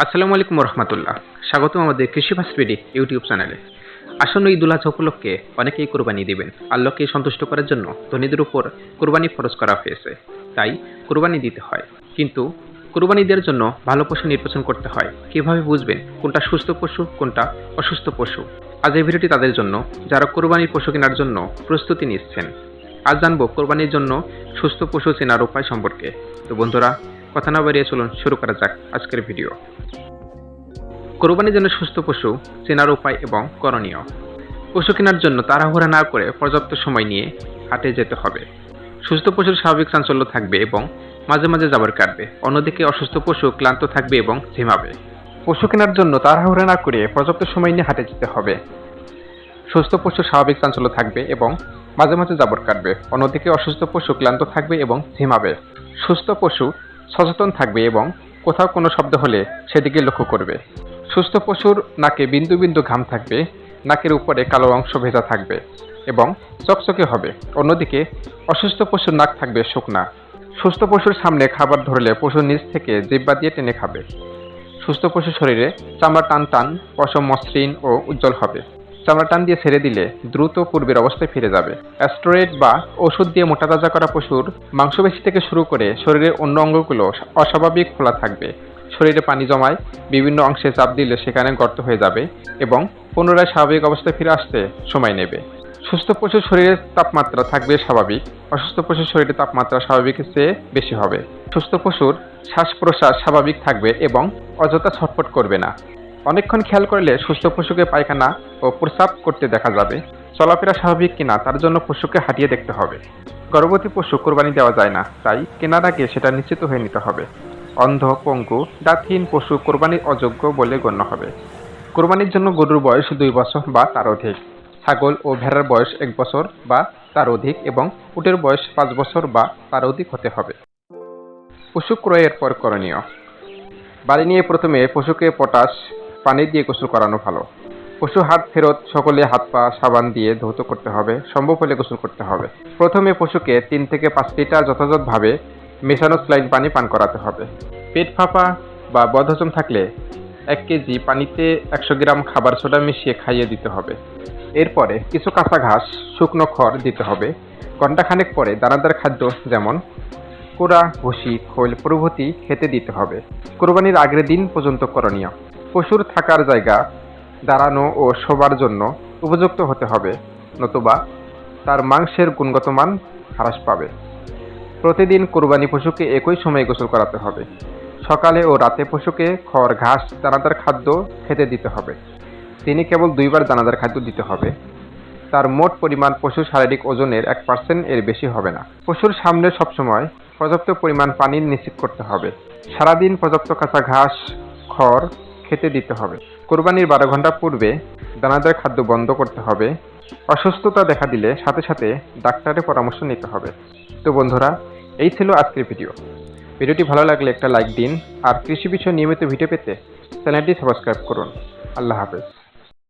আসসালামু আলাইকুম রহমতুল্লাহ স্বাগতম আমাদের কৃষি ভাস্পিডি ইউটিউব চ্যানেলে। আসন্ন ঈদ উল আজহা উপলক্ষে অনেকেই কোরবানি দিবেন। আল্লাহকে সন্তুষ্ট করার জন্য ধনীদের উপর কোরবানি ফরজ করা হয়েছে। তাই কোরবানি দিতে হয়। কিন্তু কোরবানি দেওয়ার জন্য ভালো পশু নির্বাচন করতে হয়। কীভাবে বুঝবেন কোনটা সুস্থ পশু, কোনটা অসুস্থ পশু? আজ এই ভিডিওটি তাদের জন্য, যারা কোরবানির পশু কেনার জন্য প্রস্তুতি নিচ্ছেন। আজ জানব কোরবানির জন্য সুস্থ পশু চেনার উপায় সম্পর্কে। তো বন্ধুরা কথা না বাড়িয়ে চলুন শুরু করা যাক আজকের ভিডিও। কোরবানির জন্য সুস্থ পশু চেনার উপায় এবং করণীয়। পশু কেনার জন্য তাড়াহুড়া না করে পর্যাপ্ত সময় নিয়ে হাটে যেতে হবে। সুস্থ পশুর স্বাভাবিক চাঞ্চল্য থাকবে এবং মাঝে মাঝে জাবর কাটবে। অন্যদিকে অসুস্থ পশু ক্লান্ত থাকবে এবং ঝিমাবে। পশু কেনার জন্য তাড়াহুড়া না করে পর্যাপ্ত সময় নিয়ে হাটে যেতে হবে। সুস্থ পশু স্বাভাবিক চাঞ্চল্য থাকবে এবং মাঝে মাঝে জাবর কাটবে। অন্যদিকে অসুস্থ পশু ক্লান্ত থাকবে এবং ঝিমাবে। সুস্থ পশু সচেতন থাকবে এবং কোথাও কোনো শব্দ হলে সেদিকে লক্ষ্য করবে। সুস্থ পশুর নাকে বিন্দু বিন্দু ঘাম থাকবে, নাকের উপরে কালো অংশ ভেজা থাকবে এবং চকচকে হবে। অন্যদিকে, অসুস্থ পশুর নাক থাকবে শুকনা। সুস্থ পশুর সামনে খাবার ধরলে পশু নিচ থেকে জিব্বা দিয়ে টেনে খাবে। সুস্থ পশুর শরীরে চামড়া টান টান পশম মসৃণ ও উজ্জ্বল হবে। চামড়া টান দিয়ে ছেড়ে দিলে দ্রুত পূর্বের অবস্থায় ফিরে যাবে। অ্যাস্ট্রয়েড বা ওষুধ দিয়ে মোটা তাজা করা পশুর মাংসপেশি থেকে শুরু করে শরীরের অন্য অঙ্গগুলো অস্বাভাবিক খোলা থাকবে। শরীরে পানি জমায়, বিভিন্ন অংশে চাপ দিলে সেখানে গর্ত হয়ে যাবে এবং পুনরায় স্বাভাবিক অবস্থায় ফিরে আসতে সময় নেবে। সুস্থ পশুর শরীরের তাপমাত্রা থাকবে স্বাভাবিক। অসুস্থ পশুর শরীরের তাপমাত্রা স্বাভাবিকের চেয়ে বেশি হবে। সুস্থ পশুর শ্বাস প্রশ্বাস স্বাভাবিক থাকবে এবং অযথা ছটফট করবে না। অনেকক্ষণ খেয়াল করলে সুস্থ পশুকে পায়খানা ও প্রস্রাব করতে দেখা যাবে। চলাফেরা স্বাভাবিক কিনা তার জন্য পশুকে হাঁটিয়ে দেখতে হবে। গর্ভবতী পশু কোরবানি দেওয়া যায় না, তাই কেনার আগে সেটা নিশ্চিত হয়ে নিতে হবে। অন্ধ, পঙ্গু দাঁতহীন পশু কোরবানির অযোগ্য বলে গণ্য হবে। কোরবানির জন্য গরুর বয়স দুই বছর বা তার অধিক, ছাগল ও ভেড়ার বয়স এক বছর বা তার অধিক এবং উটের বয়স পাঁচ বছর বা তার অধিক হতে হবে। পশু ক্রয়ের পর করণীয়। বাড়ি নিয়ে প্রথমে পশুকে পটাশ পানি দিয়ে গোসল করানো ভালো। পশু হাত ফেরত সকলে হাত পা, সাবান দিয়ে ধৌত করতে হবে, সম্ভব হলে গোসল করতে হবে। প্রথমে পশুকে তিন থেকে পাঁচ লিটার যথাযথভাবে মেশানো স্লাইন পানি পান করাতে হবে। পেট ফাঁপা বা বদহজম থাকলে এক কেজি পানিতে একশো গ্রাম খাবার সোডা মিশিয়ে খাইয়ে দিতে হবে। এরপরে কিছু কাঁচা ঘাস, শুকনো খড় দিতে হবে। ঘণ্টাখানেক পরে দানাদার খাদ্য যেমন কোড়া, ভুসি, খোল প্রভৃতি খেতে দিতে হবে। কোরবানির আগের দিন পর্যন্ত করণীয়। পশুর থাকার জায়গা দাঁড়ানো ও শোবার জন্য উপযুক্ত হতে হবে, নতুবা তার মাংসের গুণগত মান হ্রাস পাবে। প্রতিদিন কোরবানি পশুকে একই সময়ে গোসল করাতে হবে। সকালে ও রাতে পশুকে খড়, ঘাস, দানাদার খাদ্য খেতে দিতে হবে। তিনি কেবল দুইবার দানাদার খাদ্য দিতে হবে। তার মোট পরিমাণ পশুর শারীরিক ওজনের এক পার্সেন্ট এর বেশি হবে না। পশুর সামনে সবসময় পর্যাপ্ত পরিমাণ পানি নিশ্চিত করতে হবে। সারাদিন পর্যাপ্ত কাঁচা ঘাস, খড় খেতে দিতে হবে। কোরবানির বারো ঘণ্টা পূর্বে দানাদার খাদ্য বন্ধ করতে হবে। অসুস্থতা দেখা দিলে সাথে সাথে ডাক্তারের পরামর্শ নিতে হবে। তো বন্ধুরা, এই ছিল আজকের ভিডিও। ভিডিওটি ভালো লাগলে একটা লাইক দিন আর কৃষি বিষয়ে নিয়মিত ভিডিও পেতে চ্যানেলটি সাবস্ক্রাইব করুন। আল্লাহ হাফেজ।